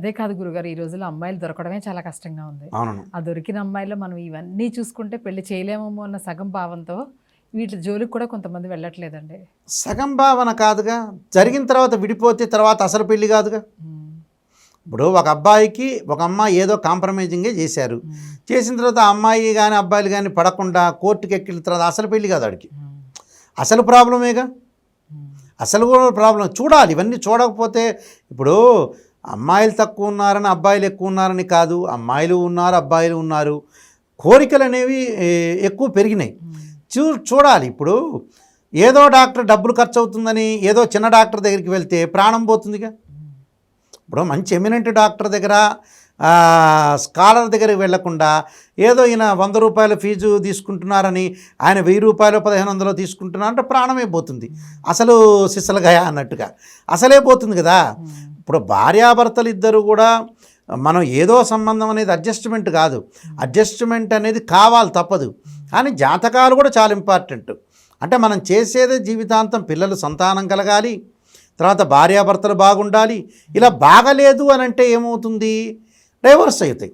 అదే కాదు గురుగారు ఈ రోజుల్లో అమ్మాయిలు దొరకడమే చాలా కష్టంగా ఉంది. అవును ఆ దొరికిన అమ్మాయిలో మనం ఇవన్నీ చూసుకుంటే పెళ్ళి చేయలేమేమో అన్న సగం భావంతో వీటి జోలికి కూడా కొంతమంది వెళ్ళట్లేదండి. సగం భావన కాదుగా జరిగిన తర్వాత విడిపోతే తర్వాత అసలు పెళ్ళి కాదుగా. ఇప్పుడు ఒక అబ్బాయికి ఒక అమ్మాయి ఏదో కాంప్రమైజింగే చేశారు. చేసిన తర్వాత అమ్మాయి కానీ అబ్బాయిలు కానీ పడకుండా కోర్టుకి ఎక్కిన తర్వాత అసలు పెళ్ళి కాదు ఆడికి. ఉమ్, అసలు ప్రాబ్లమేగా? అసలు కూడా ప్రాబ్లం. చూడాలి ఇవన్నీ చూడకపోతే ఇప్పుడు అమ్మాయిలు తక్కువ ఉన్నారని అబ్బాయిలు ఎక్కువ ఉన్నారని కాదు అమ్మాయిలు ఉన్నారు అబ్బాయిలు ఉన్నారు. కోరికలు అనేవి ఎక్కువ పెరిగినాయి. చూ చూడాలి. ఇప్పుడు ఏదో డాక్టర్ డబ్బులు ఖర్చు అవుతుందని ఏదో చిన్న డాక్టర్ దగ్గరికి వెళ్తే ప్రాణం పోతుందిగా. ఇప్పుడు మంచి ఎమినెంట్ డాక్టర్ దగ్గర స్కాలర్ దగ్గరికి వెళ్ళకుండా ఏదో ఈయన వంద రూపాయల ఫీజు తీసుకుంటున్నారని ఆయన వెయ్యి రూపాయలు పదిహేను వందలు తీసుకుంటున్నారంటే ప్రాణమే పోతుంది. అసలు సిసలగాయ అన్నట్టుగా. అసలే పోతుంది కదా. ఇప్పుడు భార్యాభర్తలు ఇద్దరు కూడా మనం ఏదో సంబంధం అనేది అడ్జస్ట్మెంట్ కాదు. అడ్జస్ట్మెంట్ అనేది కావాలి తప్పదు. కానీ జాతకాలు కూడా చాలా ఇంపార్టెంట్. అంటే మనం చేసేదే జీవితాంతం పిల్లలు సంతానం కలగాలి తర్వాత భార్యాభర్తలు బాగుండాలి ఇలా బాగలేదు అని అంటే ఏమవుతుంది? డైవర్స్ అవుతాయి.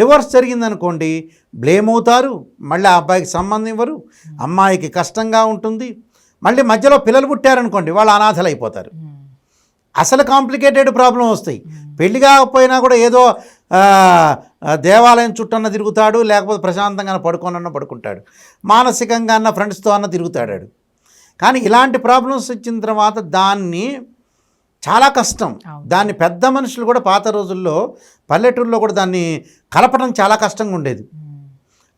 డివోర్స్ జరిగిందనుకోండి బ్లేమ్ అవుతారు మళ్ళీ ఆ అబ్బాయికి సంబంధం ఇవ్వరు అమ్మాయికి కష్టంగా ఉంటుంది మళ్ళీ మధ్యలో పిల్లలు పుట్టారనుకోండి వాళ్ళు అనాథలు అయిపోతారు అసలు కాంప్లికేటెడ్ ప్రాబ్లం వస్తాయి. పెళ్ళి కాకపోయినా కూడా ఏదో దేవాలయం చుట్టన్న తిరుగుతాడు లేకపోతే ప్రశాంతంగా పడుకోనన్న పడుకుంటాడు. మానసికంగా అన్న ఫ్రెండ్స్తో అన్న తిరుగుతాడు వాడు. కానీ ఇలాంటి ప్రాబ్లమ్స్ వచ్చిన తర్వాత దాన్ని చాలా కష్టం. దాన్ని పెద్ద మనుషులు కూడా పాత రోజుల్లో పల్లెటూరులో కూడా దాన్ని కలపడం చాలా కష్టంగా ఉండేది.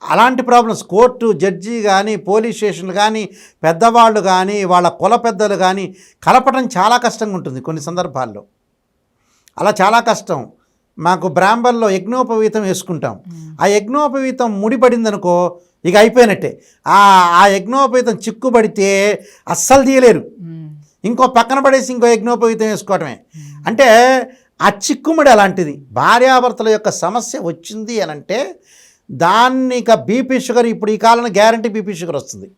అలాంటి ప్రాబ్లమ్స్ కోర్టు జడ్జి కానీ పోలీస్ స్టేషన్లు కానీ పెద్దవాళ్ళు కానీ వాళ్ళ కుల పెద్దలు కానీ కలపడం చాలా కష్టంగా ఉంటుంది కొన్ని సందర్భాల్లో. అలా చాలా కష్టం. మాకు బ్రాహ్మణ్లో యజ్ఞోపవీతం వేసుకుంటాం. ఆ యజ్ఞోపవీతం ముడిపడిందనుకో ఇక అయిపోయినట్టే. ఆ ఆ యజ్ఞోపవీతం చిక్కుబడితే అస్సలు తీయలేరు. ఇంకో పక్కన పడేసి ఇంకో యజ్ఞోపవీతం వేసుకోవటమే. అంటే ఆ చిక్కుముడి అలాంటిది. భార్యాభర్తల యొక్క సమస్య వచ్చింది అని అంటే దాన్ని ఇక బీపీ షుగర్ ఇప్పుడు ఈ కాలంలో గ్యారంటీ బీపీ షుగర్ వస్తుంది.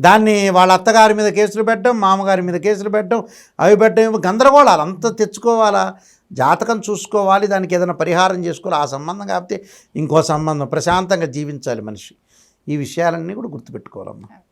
దాన్ని వాళ్ళ అత్తగారి మీద కేసులు పెట్టడం మామగారి మీద కేసులు పెట్టడం అవి పెట్టడం గందరగోళాలు. అంత తెచ్చుకోవాలా? జాతకం చూసుకోవాలి దానికి ఏదైనా పరిహారం చేసుకోవాలి? ఆ సంబంధం కాకపోతే ఇంకో సంబంధం. ప్రశాంతంగా జీవించాలి మనిషి. ఈ విషయాలన్నీ కూడా గుర్తుపెట్టుకోవాలమ్మా.